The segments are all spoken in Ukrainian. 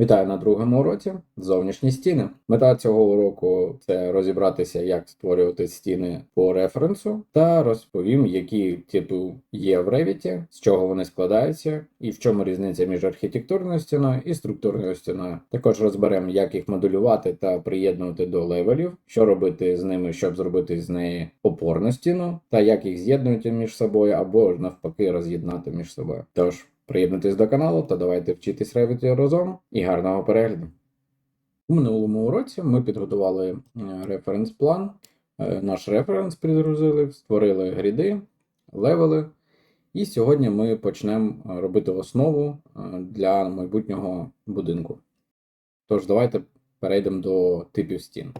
Вітаю на другому уроці зовнішні стіни. Мета цього уроку це розібратися, як створювати стіни по референсу, та розповім, які типи є в Revit, з чого вони складаються, і в чому різниця між архітектурною стіною і структурною стіною. Також розберемо, як їх моделювати та приєднувати до левелів, що робити з ними, щоб зробити з неї опорну стіну, та як їх з'єднувати між собою або навпаки роз'єднати між собою. Тож. Приєднуйтесь до каналу та давайте вчитись Revit разом і гарного перегляду. У минулому уроці ми підготували референс-план, е, наш референс підгрузили, створили гріди, левели. І сьогодні ми почнемо е, робити основу е, для майбутнього будинку. Тож, давайте перейдемо до типів стін.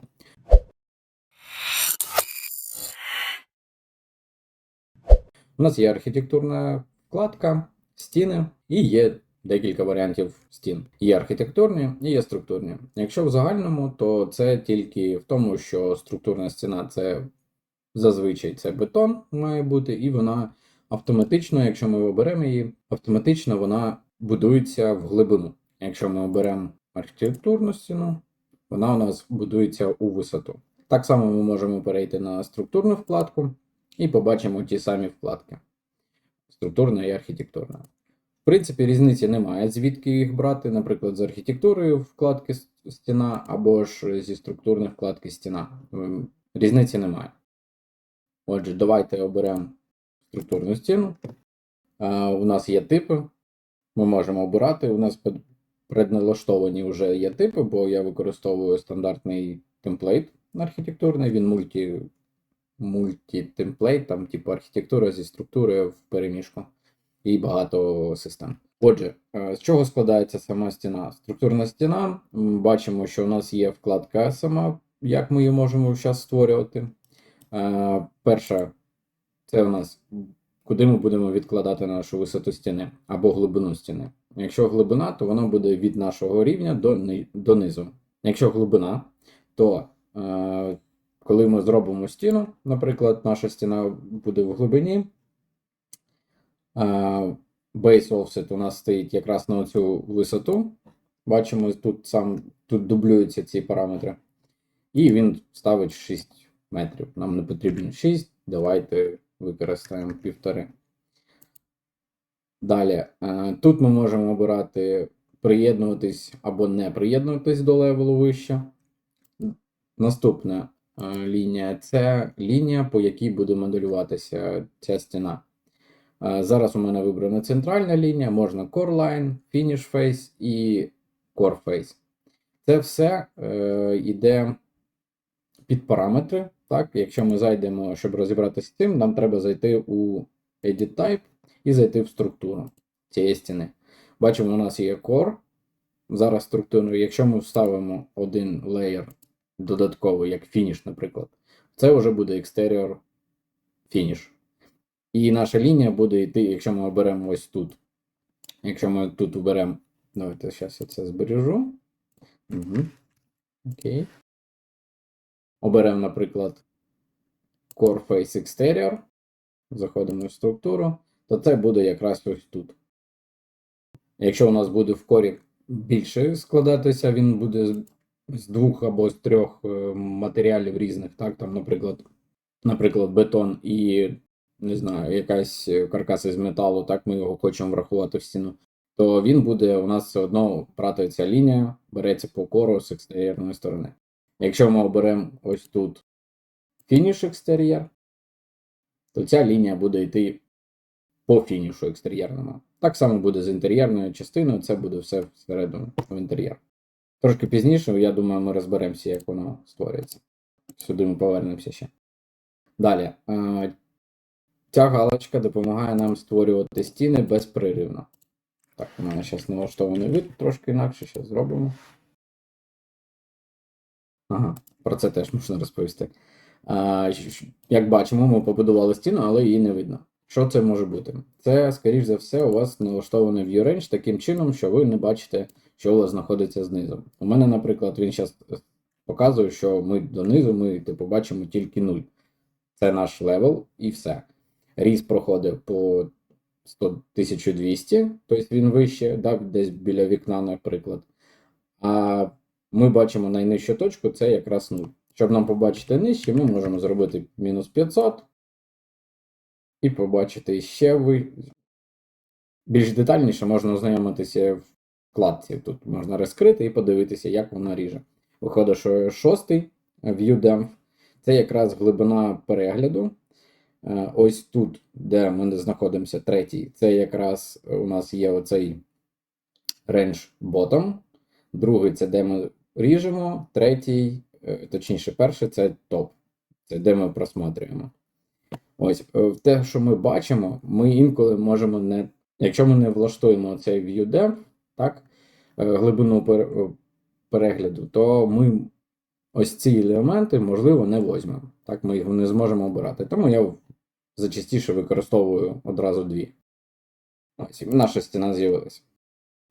У нас є архітектурна вкладка стіни, і є декілька варіантів стін. Є архітектурні і є структурні. Якщо в загальному, то це тільки в тому, що структурна стіна це зазвичай це бетон має бути, і вона автоматично, якщо ми оберемо її, автоматично вона будується в глибину. Якщо ми оберемо архітектурну стіну, вона у нас будується у висоту. Так само ми можемо перейти на структурну вкладку і побачимо ті самі вкладки структурна і архітектурна. В принципі, різниці немає, звідки їх брати, наприклад, з архітектурою вкладки стіна або ж зі структурної вкладки стіна. Ем, Різниці немає. Отже, давайте оберемо структурну стіну. У нас є типи. Ми можемо обирати. У нас предналаштовані вже є типи, бо я використовую стандартний темплейт архітектурний, він мульті мультітемплейт, там, типу архітектура зі структурою в переміжку і багато систем. Отже, е, з чого складається сама стіна? Структурна стіна. Бачимо, що у нас є вкладка сама, як ми її можемо зараз створювати. Е, перша, це у нас куди ми будемо відкладати нашу висоту стіни або глибину стіни. Якщо глибина, то вона буде від нашого рівня до до низу. Якщо глибина, то е, коли ми зробимо стіну, наприклад, наша стіна буде в глибині, base offset у нас стоїть якраз на цю висоту. Бачимо, тут сам тут дублюються ці параметри. І він ставить 6 метрів. Нам не потрібно 6. Давайте використаємо півтори. Далі, тут ми можемо обирати приєднуватись або не приєднуватись до левелу вище. Наступне лінія це лінія, по якій буде моделюватися ця стіна. Е, зараз у мене вибрана центральна лінія, можна Core Line, Finish Face і Core Face. Це все е, йде під параметри. Так? Якщо ми зайдемо, щоб розібратися з цим, нам треба зайти у Edit Type і зайти в структуру цієї стіни. Бачимо, у нас є Core. Зараз структуру, якщо ми вставимо один леєр додатковий, як фініш, наприклад, це вже буде екстеріор фініш. І наша лінія буде йти, якщо ми оберемо ось тут. Якщо ми тут оберемо. Давайте зараз я це збережу. Угу. Окей. Оберемо, наприклад, Core Face Exterior. Заходимо в структуру, то це буде якраз ось тут. Якщо у нас буде в корі більше складатися, він буде з двох або з трьох е, матеріалів різних, так, там, наприклад, наприклад, бетон і, не знаю, якась каркас із металу, так, ми його хочемо врахувати в стіну, то він буде у нас все одно братиться лінія, береться по кору з екстер'єрної сторони. Якщо ми оберемо ось тут фініш екстер'єр, то ця лінія буде йти по фінішу екстер'єрному. Так само буде з інтер'єрною частиною, це буде все всередину в інтер'єр. Трошки пізніше, я думаю, ми розберемося, як воно створюється. Сюди ми повернемося ще. Далі. Ця галочка допомагає нам створювати стіни безпреривно. Так, у мене зараз налаштований вид, трошки інакше, зараз зробимо. Ага, про це теж можна розповісти. А, Як бачимо, ми побудували стіну, але її не видно. Що це може бути? Це, скоріш за все, у вас налаштований ViewRange таким чином, що ви не бачите що знаходиться знизу. У мене, наприклад, він зараз показує, що ми донизу ми типу, бачимо тільки 0. Це наш левел і все. Різ проходить по 100, 1200, тобто він вище, да, десь біля вікна, наприклад. А ми бачимо найнижчу точку, це якраз 0. Щоб нам побачити нижче, ми можемо зробити мінус 500 і побачити ще ви. Більш детальніше можна ознайомитися в вкладці. Тут можна розкрити і подивитися, як вона ріже. Виходить, що шостий ViewDemp це якраз глибина перегляду. Е, Ось тут, де ми знаходимося, третій, це якраз у нас є оцей range bottom. Другий це де ми ріжемо, третій, е, точніше, перший це топ. Це де ми просматрюємо. Ось е, те, що ми бачимо, ми інколи можемо не. Якщо ми не влаштуємо цей ViewDemp, так, глибину е, перегляду, то ми ось ці елементи, можливо, не візьмемо. Так, ми їх не зможемо обирати. Тому я зачастіше використовую одразу дві. Ось, наша стіна з'явилася.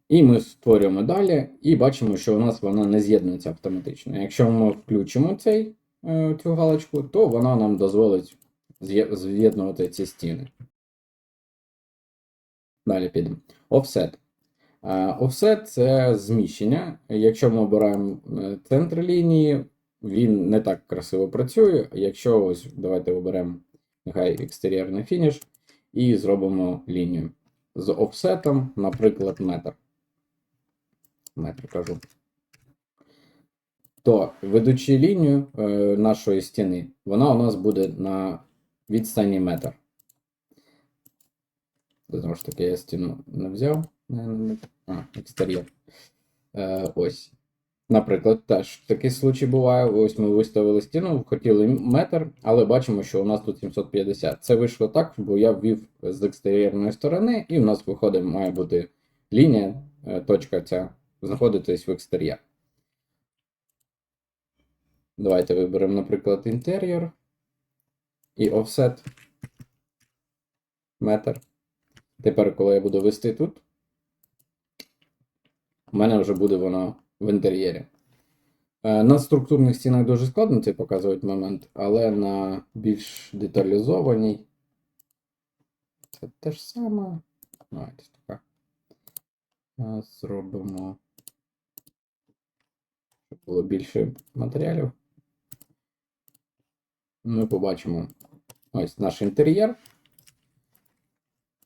І ми створюємо далі, і бачимо, що у нас вона не з'єднується автоматично. Якщо ми включимо цей, е, цю галочку, то вона нам дозволить з'єднувати ці стіни. Далі підемо. Offset. Е, Offset це зміщення. Якщо ми обираємо е, центр лінії, він не так красиво працює. Якщо ось давайте оберемо нехай екстер'єрний фініш і зробимо лінію з офсетом, наприклад, метр. Метр кажу. То ведучи лінію е, нашої стіни, вона у нас буде на відстані метр. Знову ж таки, я стіну не взяв. А, екстер'єр. Е, ось. Наприклад, теж такий случай буває. Ось ми виставили стіну, хотіли метр, але бачимо, що у нас тут 750. Це вийшло так, бо я ввів з екстер'єрної сторони, і у нас виходить, має бути лінія, е, точка ця, знаходитись в екстер'єр. Давайте виберемо, наприклад, інтер'єр і offset метр. Тепер, коли я буду вести тут, у мене вже буде воно в інтер'єрі. Е, На структурних стінах дуже складно це показувати момент, але на більш деталізованій це те ж саме. Давайте така. Е, Зробимо, щоб було більше матеріалів. Ми побачимо ось наш інтер'єр.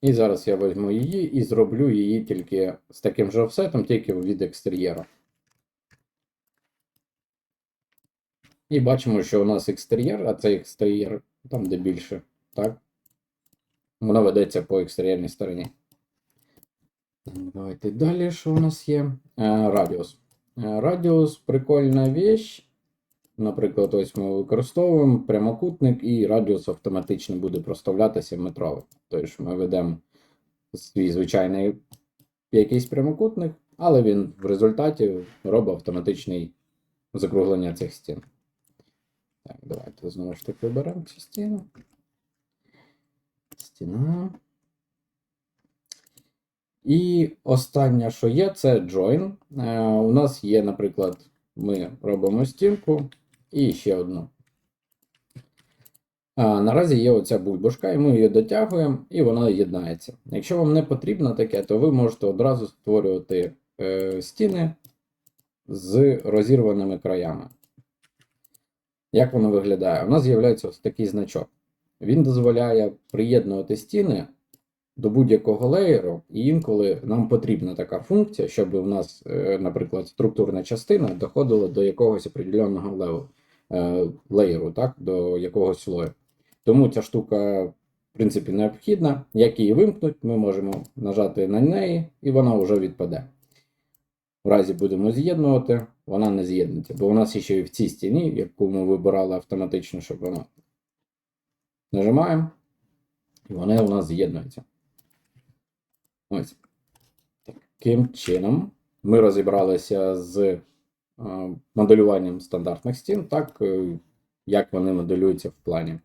І зараз я візьму її і зроблю її тільки з таким же офсетом, тільки від екстер'єру. І бачимо, що у нас екстер'єр, а цей екстер'єр там, де більше, так? Воно ведеться по екстер'єрній стороні. Давайте далі, що у нас є? Е, радіус. Е, радіус прикольна вещь. Наприклад, ось ми використовуємо прямокутник, і радіус автоматично буде проставлятися метровий. Тобто ми ведемо свій звичайний якийсь прямокутник, але він в результаті робить автоматичне закруглення цих стін. Так, давайте знову ж таки оберемо цю стіну. Стіна. І останнє, що є, це join. Е, у нас є, наприклад, ми робимо стінку і ще одну. Наразі є оця бульбашка, і ми її дотягуємо, і вона єднається. Якщо вам не потрібно таке, то ви можете одразу створювати е, стіни з розірваними краями. Як воно виглядає? У нас з'являється ось такий значок. Він дозволяє приєднувати стіни до будь-якого леєру, і інколи нам потрібна така функція, щоб у нас, е, наприклад, структурна частина доходила до якогось определеного леву, е, леєру, так, до якогось слою. Тому ця штука, в принципі, необхідна. Як її вимкнуть, ми можемо нажати на неї, і вона вже відпаде. В разі будемо з'єднувати, вона не з'єднується, бо у нас ще і в цій стіні, яку ми вибирали автоматично, щоб вона. Нажимаємо, і вони у нас з'єднуються. Ось. Таким чином, ми розібралися з е, моделюванням стандартних стін, так е, як вони моделюються в плані.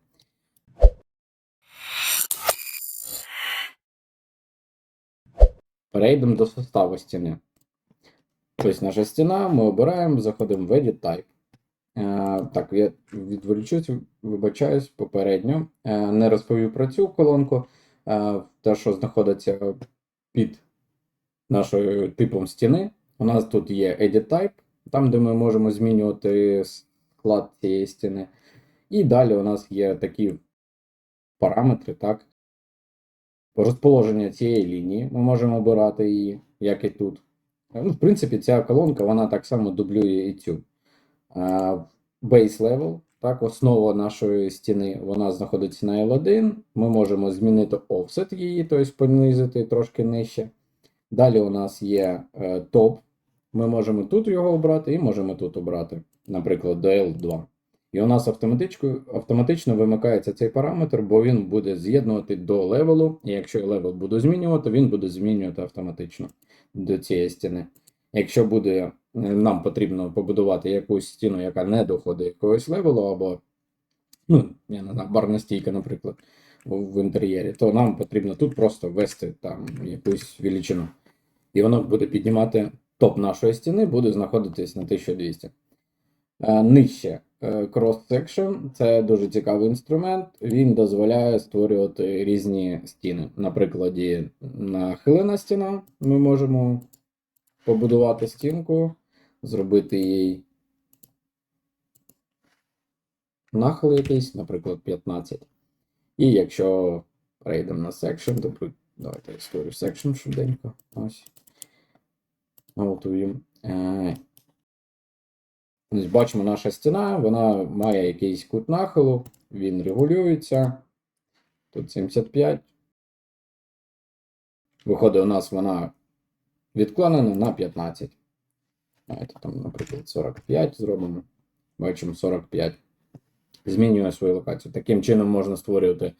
Перейдемо до составу стіни. Ось наша стіна, ми обираємо, заходимо в Edit Type. Е, так, я відволічусь, вибачаюсь попередньо. Е, не розповів про цю колонку, е, те, що знаходиться під нашою типом стіни. У нас тут є Edit Type, там, де ми можемо змінювати склад цієї стіни. І далі у нас є такі параметри, так? Розположення цієї лінії. Ми можемо обирати її, як і тут. Ну, в принципі, ця колонка вона так само дублює і цю. Base level, так, основа нашої стіни, вона знаходиться на L1. Ми можемо змінити offset її, тобто понизити трошки нижче. Далі у нас є е, топ. Ми можемо тут його обрати і можемо тут обрати, наприклад, до L2. І у нас автоматично, вимикається цей параметр, бо він буде з'єднувати до левелу. І якщо я левел буду змінювати, він буде змінювати автоматично до цієї стіни. Якщо буде е, нам потрібно побудувати якусь стіну, яка не доходить якогось левелу, або, ну, я не знаю, барна стійка, наприклад, в, інтер'єрі, то нам потрібно тут просто ввести там якусь величину. І воно буде піднімати топ нашої стіни, буде знаходитись на 1200. Е, Нижче е, Cross Section це дуже цікавий інструмент. Він дозволяє створювати різні стіни. На прикладі нахилена стіна. Ми можемо побудувати стінку, зробити їй нахил якийсь, наприклад, 15. І якщо перейдемо на section, то давайте я створю section швиденько. Ось. Готуємо. Ось бачимо, наша стіна, вона має якийсь кут нахилу, він регулюється. Тут 75. Виходить, у нас вона відклонена на 15. Давайте там, наприклад, 45 зробимо. Бачимо 45. Змінює свою локацію. Таким чином можна створювати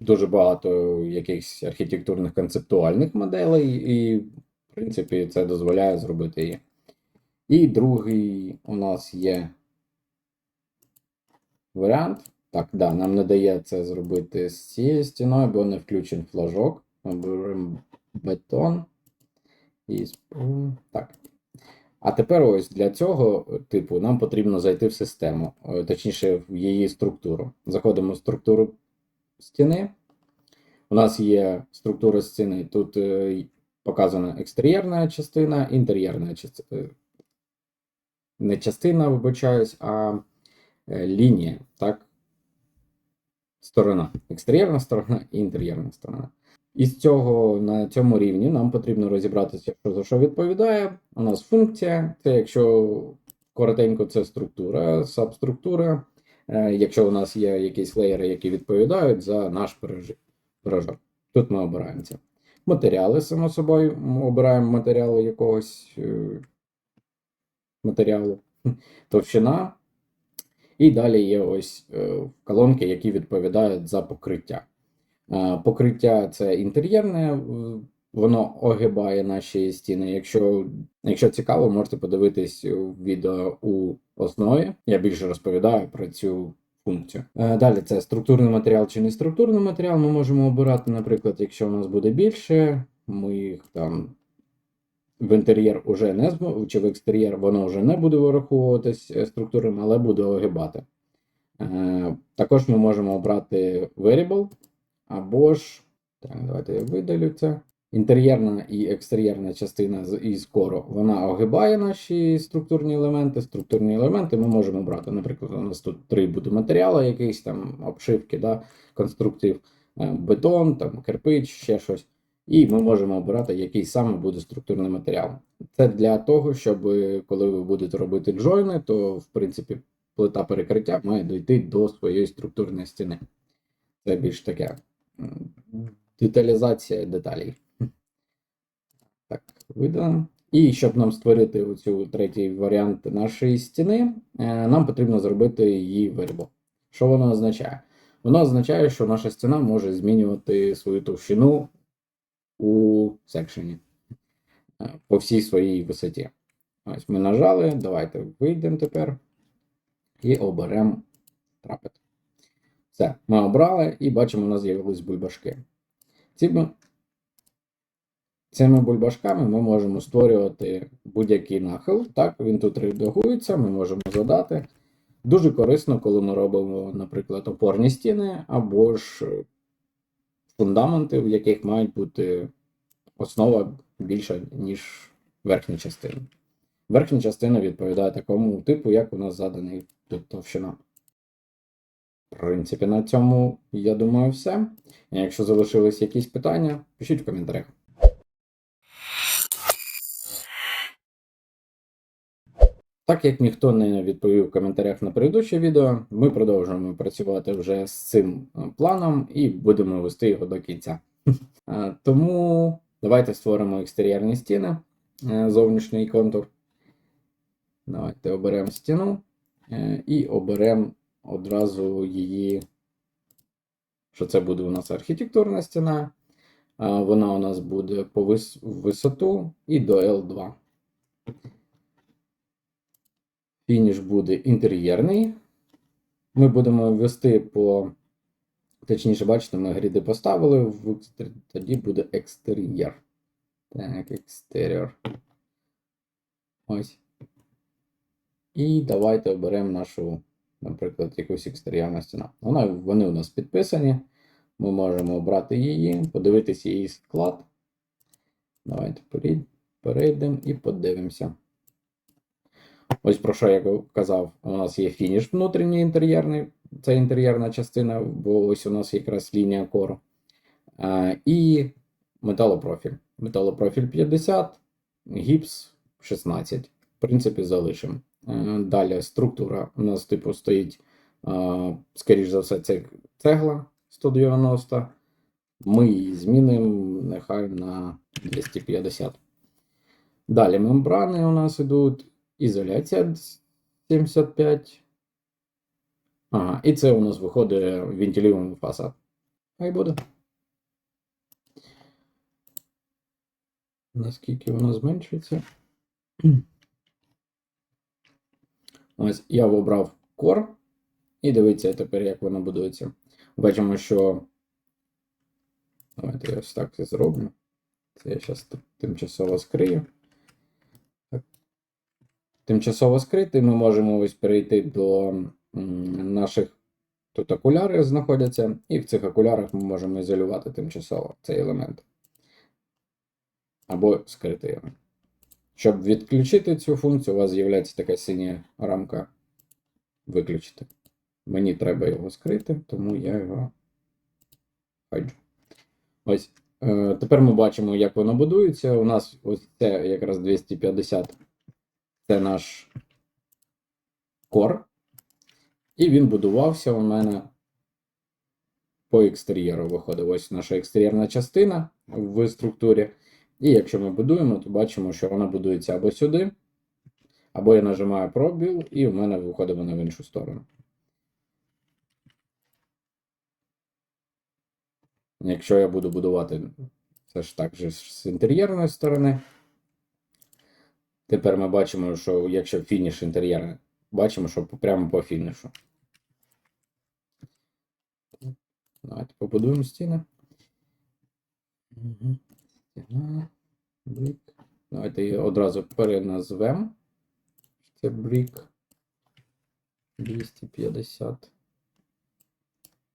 дуже багато якихось архітектурних концептуальних моделей, і, в принципі, це дозволяє зробити її. І другий у нас є варіант. Так, да, нам не дає це зробити з цією стіною, бо не включен флажок. Ми беремо бетон. І. Так. А тепер ось для цього типу нам потрібно зайти в систему, е, точніше, в її структуру. Заходимо в структуру стіни. У нас є структура стіни. Тут е, показана екстер'єрна частина, інтер'єрна частина. Не частина, вибачаюсь, а е, лінія, так? Сторона. Екстер'єрна сторона і інтер'єрна сторона. Із цього на цьому рівні нам потрібно розібратися, що за що відповідає. У нас функція, це якщо коротенько, це структура, сабструктура. Е, Якщо у нас є якісь леєри, які відповідають за наш пирожок. Тут ми обираємо це. Матеріали, само собою, ми обираємо матеріали якогось е, матеріалу, товщина. І далі є ось е, колонки, які відповідають за покриття. Е, Покриття це інтер'єрне, воно огибає наші стіни. Якщо, якщо цікаво, можете подивитись відео у основі. Я більше розповідаю про цю функцію. Е, Далі це структурний матеріал чи не структурний матеріал. Ми можемо обирати, наприклад, якщо у нас буде більше, ми їх там в інтер'єр уже не чи в екстер'єр воно вже не буде вираховуватись е, структурним, але буде огибати. Е, Також ми можемо обрати variable, або ж, так, давайте я видалю це. Інтер'єрна і екстер'єрна частина із кору, вона огибає наші структурні елементи. Структурні елементи ми можемо брати. Наприклад, у нас тут три буде матеріали, якісь там обшивки, да, конструктив, е, бетон, там, кирпич, ще щось. І ми можемо обирати, який саме буде структурний матеріал. Це для того, щоб е, коли ви будете робити джойни, то в принципі плита перекриття має дійти до своєї структурної стіни. Це більш таке деталізація деталей. Так, видалимо. І щоб нам створити оцю третій варіант нашої стіни, е, нам потрібно зробити її variable. Що воно означає? Воно означає, що наша стіна може змінювати свою товщину у секшені е, по всій своїй висоті. Ось ми нажали. Давайте вийдемо тепер і оберемо трапет. Все, ми обрали і бачимо, у нас з'явились бульбашки. Бу- цими бульбашками ми можемо створювати будь-який нахил. Так, він тут редагується, ми можемо задати. Дуже корисно, коли ми робимо, наприклад, опорні стіни або ж фундаменти, в яких мають бути основа більша, ніж верхня частина. Верхня частина відповідає такому типу, як у нас заданий тут товщина. В принципі, на цьому, я думаю, все. Якщо залишились якісь питання, пишіть в коментарях. Так як ніхто не відповів в коментарях на предыдущее відео, ми продовжуємо працювати вже з цим е, планом і будемо вести його до кінця. Е, Тому давайте створимо екстер'єрні стіни, е, зовнішній контур. Давайте оберемо стіну і оберемо одразу її, що це буде у нас архітектурна стіна. Вона у нас буде по вис- висоту і до L2. Фініш буде інтер'єрний. Ми будемо ввести по. Точніше, бачите, ми гріди поставили, тоді буде екстер'єр. Так, екстер'єр. Ось. І давайте оберемо нашу, наприклад, якусь екстер'єрну стіну. Вона, вони у нас підписані. Ми можемо обрати її, подивитися її склад. Давайте перейдемо і подивимося. Ось про що я казав, у нас є фініш внутрішній інтер'єрний, це інтер'єрна частина, бо ось у нас якраз лінія кору. І металопрофіль. Металопрофіль 50, гіпс 16. В принципі, залишимо. Е, Далі структура у нас, типу, стоїть, скоріш за все, це цегла 190. Ми її змінимо нехай на 250. Далі мембрани у нас ідуть. Ізоляція 75. Ага, і це у нас виходить вентилюваний фасад. Хай буде. Наскільки воно зменшується? Ось я обрав кор. І дивіться тепер, як воно будується. Бачимо, що. Давайте я ось так це зроблю. Це я зараз тимчасово скрию. Тимчасово скрити, ми можемо ось перейти до наших. Тут окуляри знаходяться, і в цих окулярах ми можемо ізолювати тимчасово цей елемент. Або скрити його. Щоб відключити цю функцію, у вас з'являється така синя рамка виключити. Мені треба його скрити, тому я його хаджу. Ось. Е, тепер ми бачимо, як воно будується. У нас ось це якраз 250. Це наш кор. І він будувався у мене по екстер'єру. Виходить ось наша екстер'єрна частина в структурі. І якщо ми будуємо, то бачимо, що вона будується або сюди, або я нажимаю пробіл, і в мене виходить вона в іншу сторону. Якщо я буду будувати це ж так же з інтер'єрної сторони. Тепер ми бачимо, що якщо фініш інтер'єрний, бачимо, що прямо по фінішу. Давайте побудуємо стіни. Стіна. Брік. Давайте її одразу переназвемо. Це брік 250.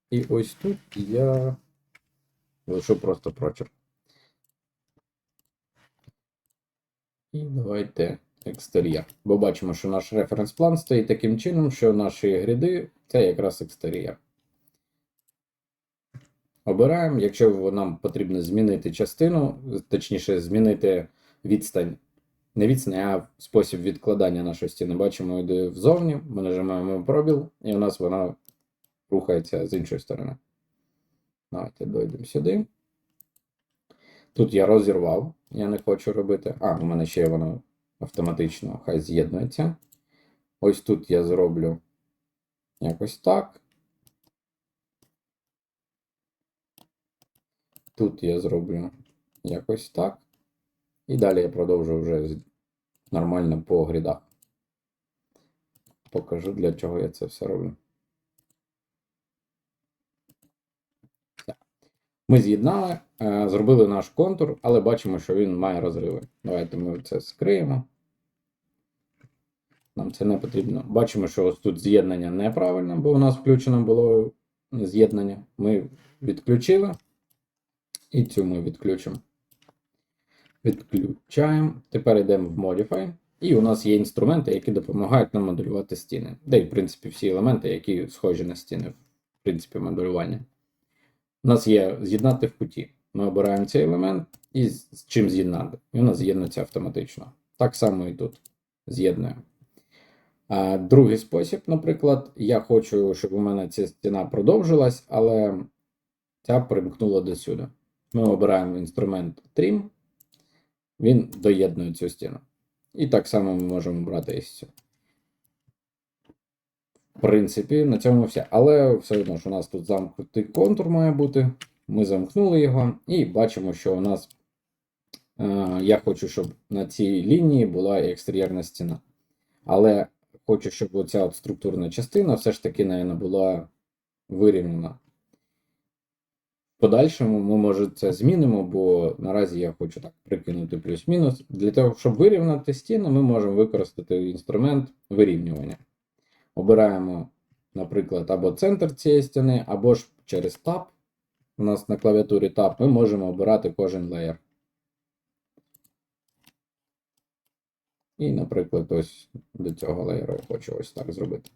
І ось тут я лишу просто прочерк. І давайте екстер'єр. Бо бачимо, що наш референс-план стоїть таким чином, що наші гріди це якраз екстер'єр. Обираємо, якщо нам потрібно змінити частину, точніше, змінити відстань. Не відстань, а спосіб відкладання нашої стіни. Бачимо, йде взовні, ми нажимаємо пробіл, і у нас вона рухається з іншої сторони. Давайте дойдемо сюди. Тут я розірвав, я не хочу робити. А, у мене ще воно автоматично хай з'єднується. Ось тут я зроблю якось так. Тут я зроблю якось так. І далі я продовжу вже нормально по грідах. Покажу, для чого я це все роблю. Ми з'єднали, е, зробили наш контур, але бачимо, що він має розриви. Давайте ми це скриємо. Нам це не потрібно. Бачимо, що ось тут з'єднання неправильне, бо у нас включено було з'єднання. Ми відключили. І цю ми відключимо. Відключаємо. Тепер йдемо в Modify. І у нас є інструменти, які допомагають нам моделювати стіни. Де, в принципі, всі елементи, які схожі на стіни, в принципі, моделювання. У нас є з'єднати в куті. Ми обираємо цей елемент і з чим з'єднати. І у нас з'єднується автоматично. Так само і тут з'єднуємо. Другий спосіб, наприклад, я хочу, щоб у мене ця стіна продовжилась, але ця примкнула до сюди. Ми обираємо інструмент Trim, він доєднує цю стіну. І так само ми можемо брати із цю. Принципі, на цьому все. Але все одно ж у нас тут замкнутий контур має бути. Ми замкнули його і бачимо, що у нас е, я хочу, щоб на цій лінії була екстер'єрна стіна. Але хочу, щоб оця от структурна частина все ж таки, наверное, була вирівняна. В подальшому ми, може, це змінимо, бо наразі я хочу так прикинути плюс-мінус. Для того, щоб вирівняти стіну, ми можемо використати інструмент вирівнювання. Обираємо, наприклад, або центр цієї стіни, або ж через Tab. У нас на клавіатурі Tab ми можемо обирати кожен леєр. І, наприклад, ось до цього леєру я хочу ось так зробити.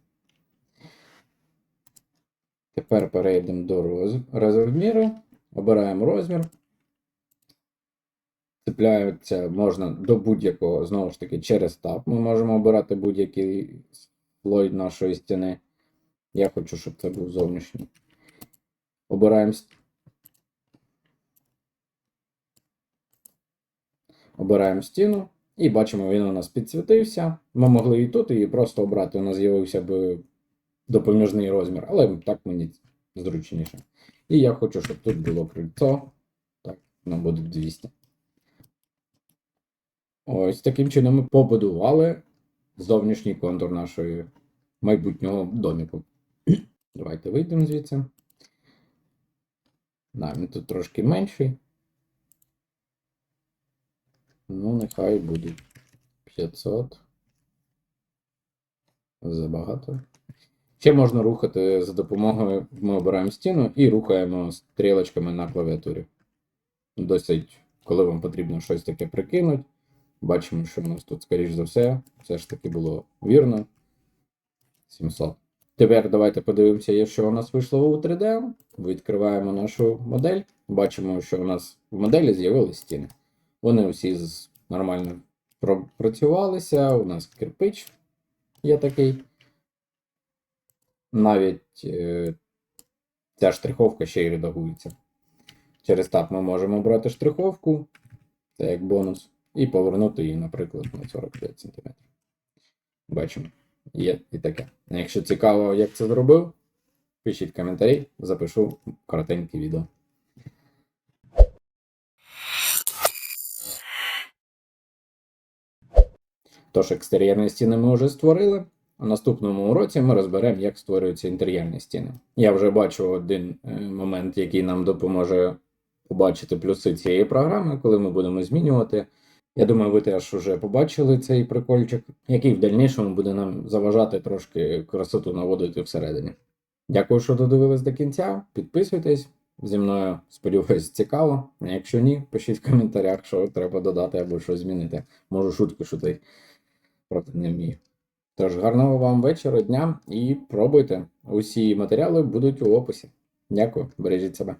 Тепер перейдемо до роз- розміру, обираємо розмір. Цепляється можна до будь-якого, знову ж таки, через Tab. Ми можемо обирати будь-який слой нашої стіни. Я хочу, щоб це був зовнішній. Обираємо. Обираємо стіну. І бачимо, він у нас підсвітився. Ми могли і тут її просто обрати. У нас з'явився б допоміжний розмір, але так мені зручніше. І я хочу, щоб тут було крильцо. Так, воно буде 200. Ось таким чином ми побудували зовнішній контур нашої майбутнього доміку. Давайте вийдемо звідси. Да, він тут трошки менший. Ну, нехай буде 500. Забагато. Ще можна рухати за допомогою, ми обираємо стіну і рухаємо стрілочками на клавіатурі. Досить, коли вам потрібно щось таке прикинути. Бачимо, що у нас тут, скоріш за все, все ж таки було вірно. 700. Тепер давайте подивимося, що у нас вийшло у 3D. Відкриваємо нашу модель. Бачимо, що у нас в моделі з'явились стіни. Вони усі з- нормально пропрацювалися. У нас кирпич є такий. Навіть е, ця штриховка ще й редагується. Через тап ми можемо обрати штриховку, це як бонус, і повернути її, наприклад, на 45 см. Бачимо, є і таке. Якщо цікаво, як це зробив, пишіть коментарі, запишу коротеньке відео. Тож, екстер'єрні стіни ми вже створили. У наступному уроці ми розберемо, як створюються інтер'єрні стіни. Я вже бачу один е, момент, який нам допоможе побачити плюси цієї програми, коли ми будемо змінювати. Я думаю, ви теж вже побачили цей прикольчик, який в дальнішому буде нам заважати трошки красоту наводити всередині. Дякую, що додивились до кінця. Підписуйтесь. Зі мною, сподіваюсь, цікаво. А Якщо ні, пишіть в коментарях, що треба додати або що змінити. Можу шутки шутити, проте не вмію. Тож, гарного вам вечора, дня і пробуйте. Усі матеріали будуть у описі. Дякую, бережіть себе.